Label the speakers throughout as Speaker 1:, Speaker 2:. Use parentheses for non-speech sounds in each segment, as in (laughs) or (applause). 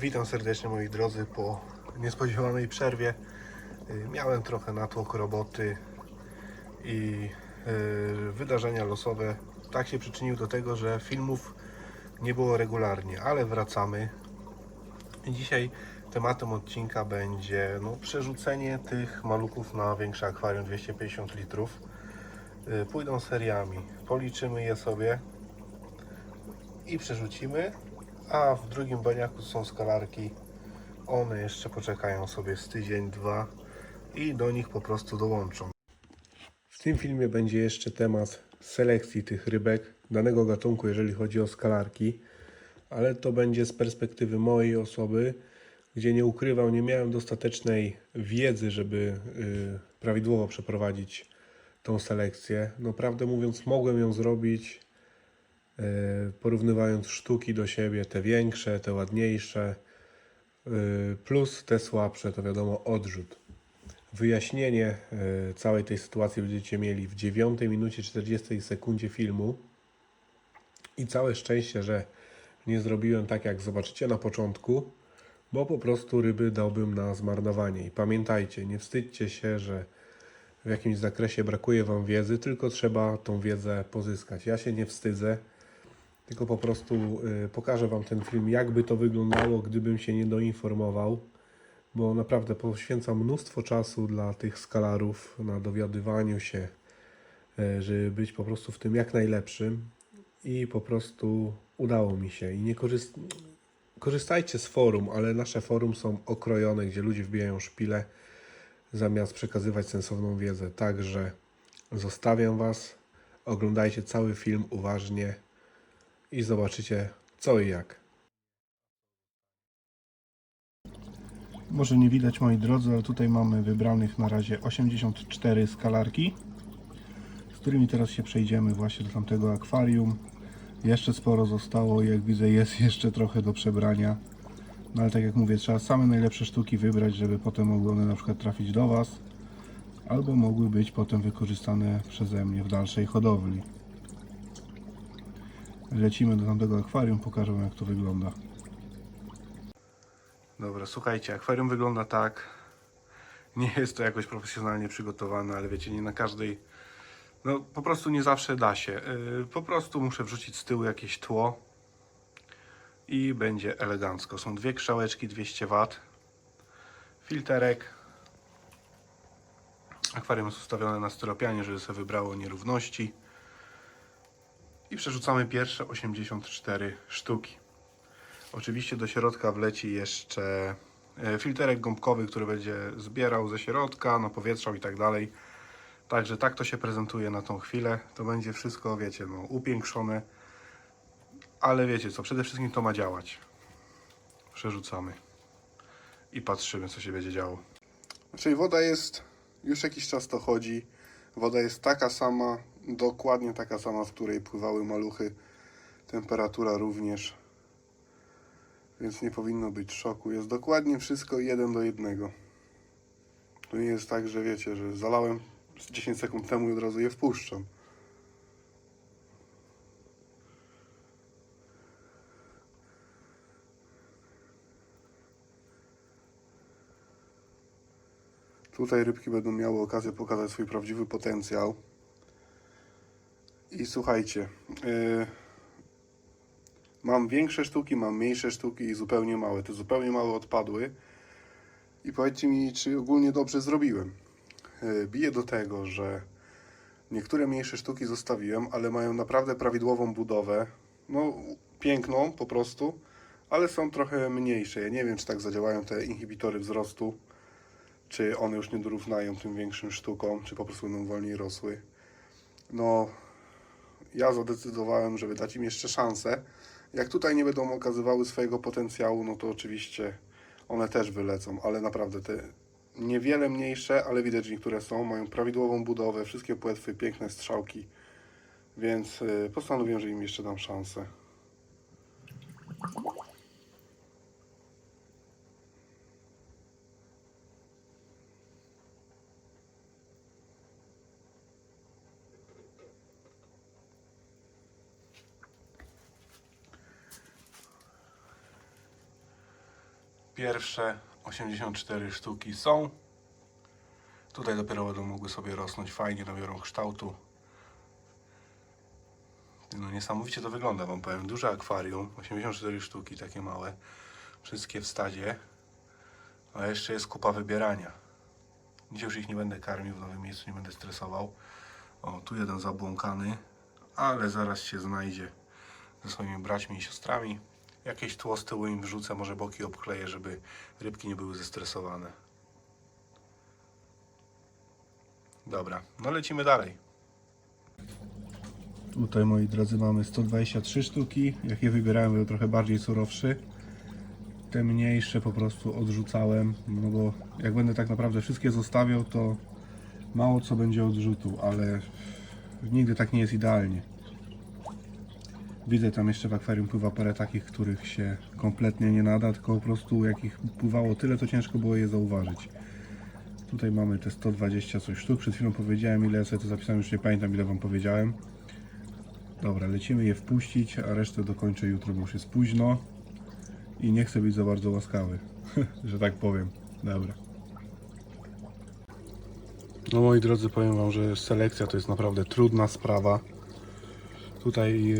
Speaker 1: Witam serdecznie moi drodzy po niespodziewanej przerwie. Y, Miałem trochę natłok roboty i y, wydarzenia losowe tak się przyczyniły do tego, że filmów nie było regularnie, ale wracamy. Dzisiaj tematem odcinka będzie no, przerzucenie tych maluchów na większe akwarium 250 litrów. Y, Pójdą seriami, policzymy je sobie i przerzucimy, a w drugim baniaku są skalarki. One jeszcze poczekają sobie z tydzień, dwa i do nich po prostu dołączą. W tym filmie będzie jeszcze temat selekcji tych rybek danego gatunku, jeżeli chodzi o skalarki, ale to będzie z perspektywy mojej osoby, gdzie nie ukrywam, nie miałem dostatecznej wiedzy, żeby y, prawidłowo przeprowadzić tą selekcję. No prawdę mówiąc, mogłem ją zrobić porównywając sztuki do siebie, te większe, te ładniejsze, e, plus te słabsze, to wiadomo odrzut. Wyjaśnienie e, całej tej sytuacji będziecie mieli w 9 minucie 40 sekundzie filmu. I całe szczęście, że nie zrobiłem tak, jak zobaczycie na początku, bo po prostu ryby dałbym na zmarnowanie. I pamiętajcie, nie wstydźcie się, że w jakimś zakresie brakuje Wam wiedzy, tylko trzeba tą wiedzę pozyskać. Ja się nie wstydzę, tylko po prostu y, pokażę Wam ten film, jakby to wyglądało, gdybym się nie doinformował, bo naprawdę poświęcam mnóstwo czasu dla tych skalarów na dowiadywaniu się, y, żeby być po prostu w tym jak najlepszym i po prostu udało mi się. I nie korzyst... korzystajcie z forum, ale nasze forum są okrojone, gdzie ludzie wbijają szpile zamiast przekazywać sensowną wiedzę. Także zostawiam Was, oglądajcie cały film uważnie i zobaczycie co i jak. Może nie widać moi drodzy, ale tutaj mamy wybranych na razie 84 skalarki, z którymi teraz się przejdziemy właśnie do tamtego akwarium. Jeszcze sporo zostało, jak widzę jest (laughs) jeszcze trochę do przebrania. No ale tak jak mówię, trzeba same najlepsze sztuki wybrać, żeby potem mogły one na przykład trafić do Was, albo mogły być potem wykorzystane przeze mnie w dalszej hodowli. Lecimy do tamtego akwarium, pokażę Wam jak to wygląda. Dobra, słuchajcie, akwarium wygląda tak. Nie jest to jakoś profesjonalnie przygotowane, ale wiecie, nie na każdej. No po prostu nie zawsze da się. Yy, po prostu muszę wrzucić z tyłu jakieś tło i będzie elegancko. Są dwie krzałeczki 200 W, filterek. Akwarium jest ustawione na styropianie, żeby sobie wybrało nierówności. I przerzucamy pierwsze 84 sztuki. Oczywiście do środka wleci jeszcze e, filterek gąbkowy, który będzie zbierał ze środka, napowietrzał i tak dalej. Także tak to się prezentuje na tą chwilę. To będzie wszystko, wiecie, no, upiększone. Ale wiecie co, przede wszystkim to ma działać. Przerzucamy i patrzymy, co się będzie działo. Czyli woda jest, już jakiś czas to chodzi. Woda jest taka sama, dokładnie taka sama, w której pływały maluchy. Temperatura również. Więc nie powinno być szoku. Jest dokładnie wszystko jeden do jednego. To nie jest tak, że wiecie, że zalałem z 10 sekund temu i od razu je wpuszczam. Tutaj rybki będą miały okazję pokazać swój prawdziwy potencjał. Słuchajcie, yy, mam większe sztuki, mam mniejsze sztuki i zupełnie małe. Te zupełnie małe odpadły. I powiedzcie mi, czy ogólnie dobrze zrobiłem. Yy, Bije do tego, że niektóre mniejsze sztuki zostawiłem, ale mają naprawdę prawidłową budowę. No, piękną po prostu, ale są trochę mniejsze. Ja nie wiem, czy tak zadziałają te inhibitory wzrostu czy one już nie dorównają tym większym sztukom, czy po prostu będą wolniej rosły. No, ja zadecydowałem, żeby dać im jeszcze szansę. Jak tutaj nie będą okazywały swojego potencjału, no to oczywiście one też wylecą, ale naprawdę te niewiele mniejsze, ale widać, że niektóre są, mają prawidłową budowę, wszystkie płetwy, piękne strzałki, więc y, postanowiłem, że im jeszcze dam szansę. Pierwsze 84 sztuki są. Tutaj dopiero będą mogły sobie rosnąć fajnie, nabiorą kształtu. No niesamowicie to wygląda, wam powiem. Duże akwarium, 84 sztuki, takie małe. Wszystkie w stadzie. A jeszcze jest kupa wybierania. Dzisiaj już ich nie będę karmił, w nowym miejscu nie będę stresował. O, tu jeden zabłąkany, ale zaraz się znajdzie ze swoimi braćmi i siostrami. Jakieś tło z tyłu im wrzucę, może boki obkleję, żeby rybki nie były zestresowane. Dobra, no lecimy dalej. Tutaj moi drodzy mamy 123 sztuki. Jak je wybierałem były trochę bardziej surowszy. Te mniejsze po prostu odrzucałem, no bo jak będę tak naprawdę wszystkie zostawiał, to mało co będzie odrzutu, ale nigdy tak nie jest idealnie. Widzę tam jeszcze w akwarium pływa parę takich, których się kompletnie nie nada, tylko po prostu jak ich pływało tyle, to ciężko było je zauważyć. Tutaj mamy te 120 coś sztuk. Przed chwilą powiedziałem ile ja sobie to zapisałem, już nie pamiętam ile wam powiedziałem. Dobra, lecimy je wpuścić, a resztę dokończę jutro, bo już jest późno i nie chcę być za bardzo łaskawy, (laughs) że tak powiem. Dobra. No moi drodzy, powiem wam, że selekcja to jest naprawdę trudna sprawa. Tutaj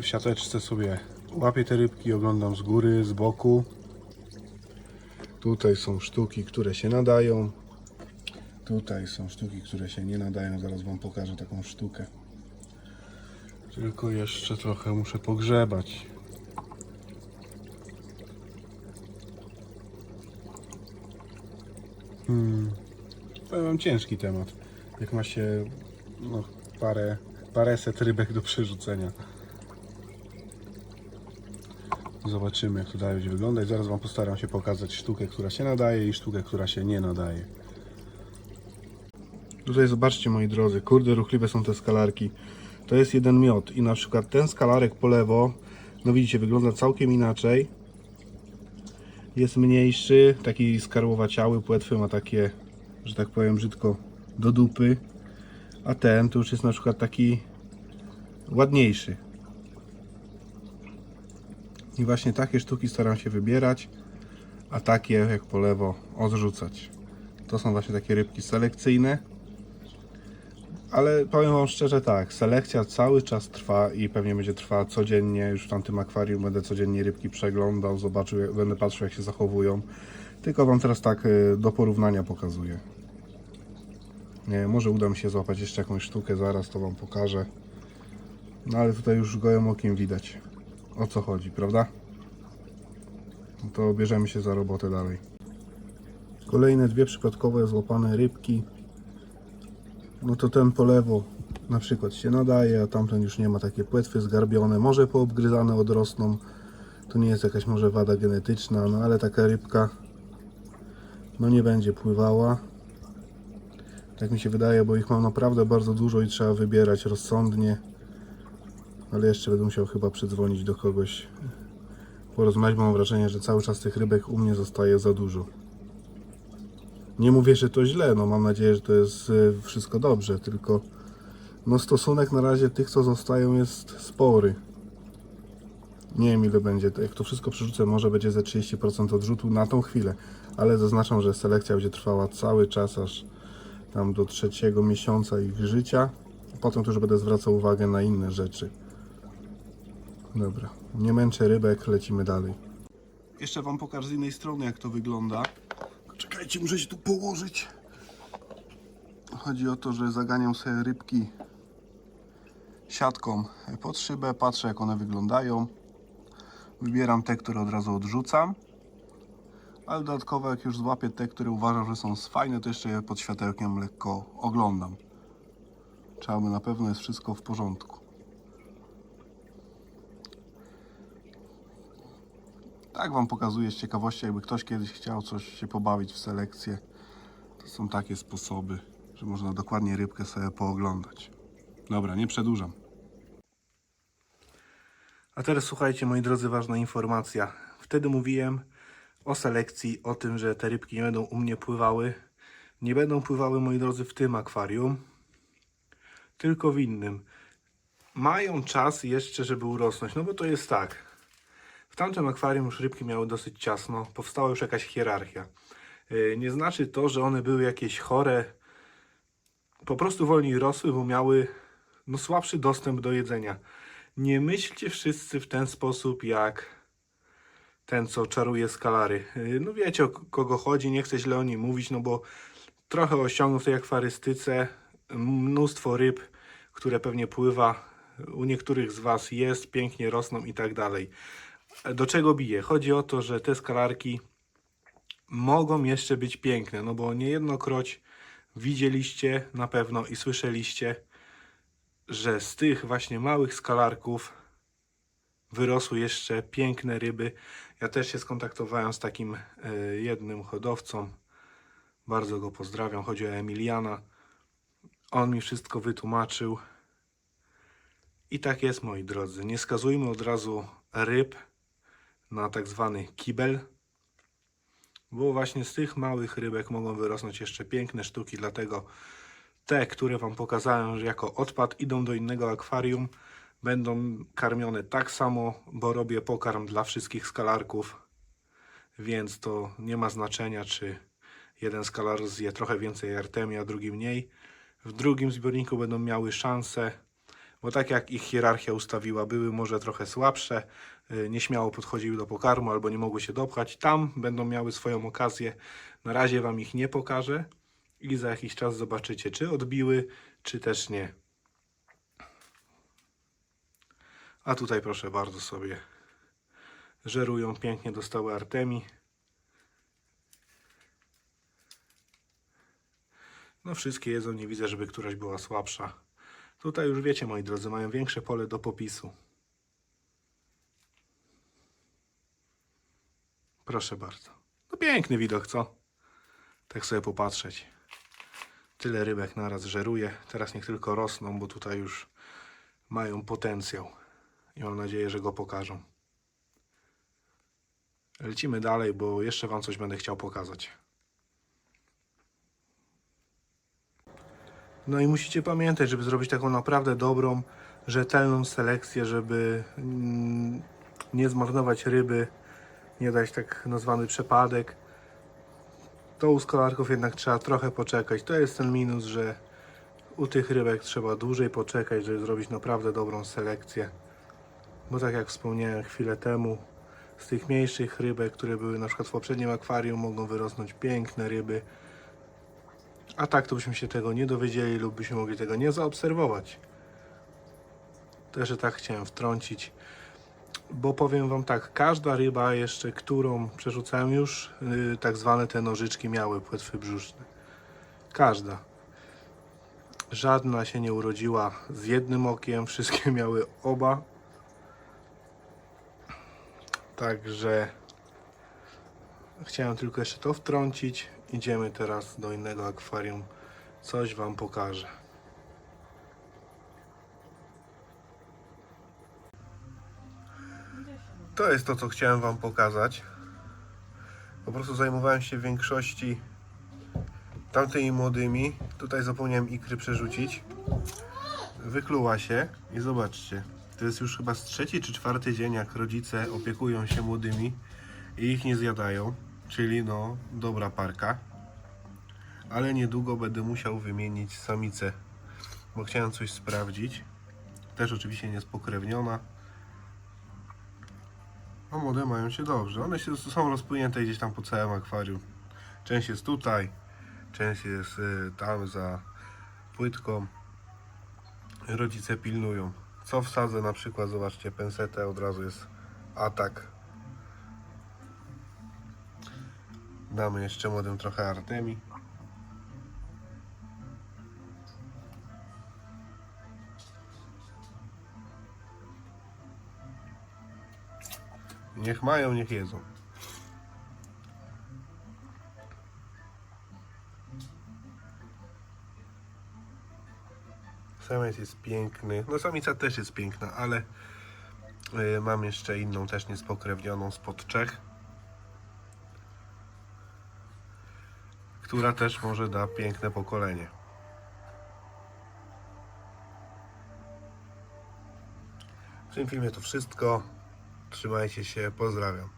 Speaker 1: w, siateczce sobie łapię te rybki, oglądam z góry, z boku. Tutaj są sztuki, które się nadają. Tutaj są sztuki, które się nie nadają. Zaraz wam pokażę taką sztukę. Tylko jeszcze trochę muszę pogrzebać. Hmm. Powiem ciężki temat. Jak ma się no, parę, paręset rybek do przerzucenia. Zobaczymy jak to dalej będzie wyglądać. Zaraz wam postaram się pokazać sztukę, która się nadaje i sztukę, która się nie nadaje. Tutaj zobaczcie moi drodzy, kurde ruchliwe są te skalarki. To jest jeden miot i na przykład ten skalarek po lewo, no widzicie, wygląda całkiem inaczej. Jest mniejszy, taki skarłowaciały, płetwy ma takie, że tak powiem brzydko, do dupy. A ten to już jest na przykład taki ładniejszy. I właśnie takie sztuki staram się wybierać, a takie jak po lewo odrzucać. To są właśnie takie rybki selekcyjne. Ale powiem Wam szczerze tak, selekcja cały czas trwa i pewnie będzie trwała codziennie. Już w tamtym akwarium będę codziennie rybki przeglądał, zobaczył, będę patrzył jak się zachowują. Tylko Wam teraz tak y, do porównania pokazuję. Może uda mi się złapać jeszcze jakąś sztukę, zaraz to Wam pokażę. No ale tutaj już gołym okiem widać o co chodzi, prawda? No to bierzemy się za robotę dalej. Kolejne dwie przypadkowe złapane rybki no to ten po lewo na przykład się nadaje, a tamten już nie ma takie płetwy zgarbione, może poobgryzane odrosną, to nie jest jakaś może wada genetyczna, no ale taka rybka no nie będzie pływała. Tak mi się wydaje, bo ich mam naprawdę bardzo dużo i trzeba wybierać rozsądnie. Ale jeszcze będę musiał chyba przydzwonić do kogoś. Porozmawiać, bo mam wrażenie, że cały czas tych rybek u mnie zostaje za dużo. Nie mówię, że to źle, no mam nadzieję, że to jest e, wszystko dobrze, tylko no stosunek na razie tych, co zostają jest spory. Nie wiem ile będzie, jak to wszystko przerzucę, może będzie ze 30% odrzutu na tą chwilę, ale zaznaczam, że selekcja będzie trwała cały czas, aż tam do trzeciego miesiąca ich życia. Potem już będę zwracał uwagę na inne rzeczy. Dobra, nie męczę rybek, lecimy dalej. Jeszcze Wam pokażę z innej strony, jak to wygląda. Czekajcie, muszę się tu położyć. Chodzi o to, że zaganiam sobie rybki siatką pod szybę, patrzę jak one wyglądają. Wybieram te, które od razu odrzucam. Ale dodatkowo jak już złapię te, które uważam, że są fajne, to jeszcze je pod światełkiem lekko oglądam. By na pewno jest wszystko w porządku. Tak Wam pokazuję z ciekawości, jakby ktoś kiedyś chciał coś się pobawić w selekcję. To są takie sposoby, że można dokładnie rybkę sobie pooglądać. Dobra, nie przedłużam. A teraz słuchajcie, moi drodzy, ważna informacja. Wtedy mówiłem o selekcji, o tym, że te rybki nie będą u mnie pływały. Nie będą pływały, moi drodzy, w tym akwarium, tylko w innym. Mają czas jeszcze, żeby urosnąć, no bo to jest tak. tamtym akwarium już rybki miały dosyć ciasno, powstała już jakaś hierarchia. Yy, Nie znaczy to, że one były jakieś chore, po prostu wolniej rosły, bo miały no, słabszy dostęp do jedzenia. Nie myślcie wszyscy w ten sposób jak ten, co czaruje skalary. Yy, No wiecie o kogo chodzi, nie chcę źle o nim mówić, no bo trochę osiągnął w tej akwarystyce, mnóstwo ryb, które pewnie pływa, u niektórych z Was jest, pięknie rosną i tak dalej. Do czego bije? Chodzi o to, że te skalarki mogą jeszcze być piękne, no bo niejednokroć widzieliście na pewno i słyszeliście, że z tych właśnie małych skalarków wyrosły jeszcze piękne ryby. Ja też się skontaktowałem z takim e, jednym hodowcą. Bardzo go pozdrawiam. Chodzi o Emiliana. On mi wszystko wytłumaczył. I tak jest, moi drodzy. Nie skazujmy od razu ryb na tak zwany kibel, bo właśnie z tych małych rybek mogą wyrosnąć jeszcze piękne sztuki. Dlatego te, które Wam pokazałem, jako odpad idą do innego akwarium, będą karmione tak samo, bo robię pokarm dla wszystkich skalarków, więc to nie ma znaczenia, czy jeden skalar zje trochę więcej artemii, a drugi mniej. W drugim zbiorniku będą miały szansę, bo tak jak ich hierarchia ustawiła, były może trochę słabsze, y, nieśmiało podchodziły do pokarmu albo nie mogły się dopchać. Tam będą miały swoją okazję. Na razie Wam ich nie pokażę i za jakiś czas zobaczycie, czy odbiły, czy też nie. A tutaj proszę bardzo sobie żerują pięknie dostały artemii. No wszystkie jedzą, nie widzę, żeby któraś była słabsza. Tutaj już wiecie, moi drodzy, mają większe pole do popisu. Proszę bardzo. No piękny widok, co? Tak sobie popatrzeć. Tyle rybek naraz żeruje. Teraz niech tylko rosną, bo tutaj już mają potencjał. I mam nadzieję, że go pokażą. Lecimy dalej, bo jeszcze Wam coś będę chciał pokazać. No i musicie pamiętać, żeby zrobić taką naprawdę dobrą, rzetelną selekcję, żeby mm, nie zmarnować ryby, nie dać tak nazwany przepadek. To u skolarków jednak trzeba trochę poczekać. To jest ten minus, że u tych rybek trzeba dłużej poczekać, żeby zrobić naprawdę dobrą selekcję. Bo tak jak wspomniałem chwilę temu, z tych mniejszych rybek, które były na przykład w poprzednim akwarium, mogą wyrosnąć piękne ryby. A tak to byśmy się tego nie dowiedzieli lub byśmy mogli tego nie zaobserwować. Też tak chciałem wtrącić, bo powiem Wam tak, każda ryba jeszcze, którą przerzucałem już, yy, tak zwane te nożyczki miały płetwy brzuszne. Każda. Żadna się nie urodziła z jednym okiem, wszystkie miały oba. Także chciałem tylko jeszcze to wtrącić. Idziemy teraz do innego akwarium. Coś Wam pokażę. To jest to, co chciałem Wam pokazać. Po prostu zajmowałem się w większości tamtymi młodymi. Tutaj zapomniałem ikry przerzucić. Wykluła się i zobaczcie. To jest już chyba z trzeci czy czwarty dzień, jak rodzice opiekują się młodymi i ich nie zjadają. Czyli no, dobra parka. Ale niedługo będę musiał wymienić samicę, bo chciałem coś sprawdzić. Też oczywiście nie jest pokrewniona. A młode mają się dobrze. One się, są rozpłynięte gdzieś tam po całym akwarium. Część jest tutaj, część jest y, tam za płytką. Rodzice pilnują. Co wsadzę na przykład, zobaczcie, pensetę od razu jest atak. Damy jeszcze młodym trochę artemi. Niech mają, niech jedzą. Samiec jest piękny. No samica też jest piękna, ale y, mam jeszcze inną, też niespokrewnioną spod Czech. Która też może da piękne pokolenie. W tym filmie to wszystko. Trzymajcie się, pozdrawiam.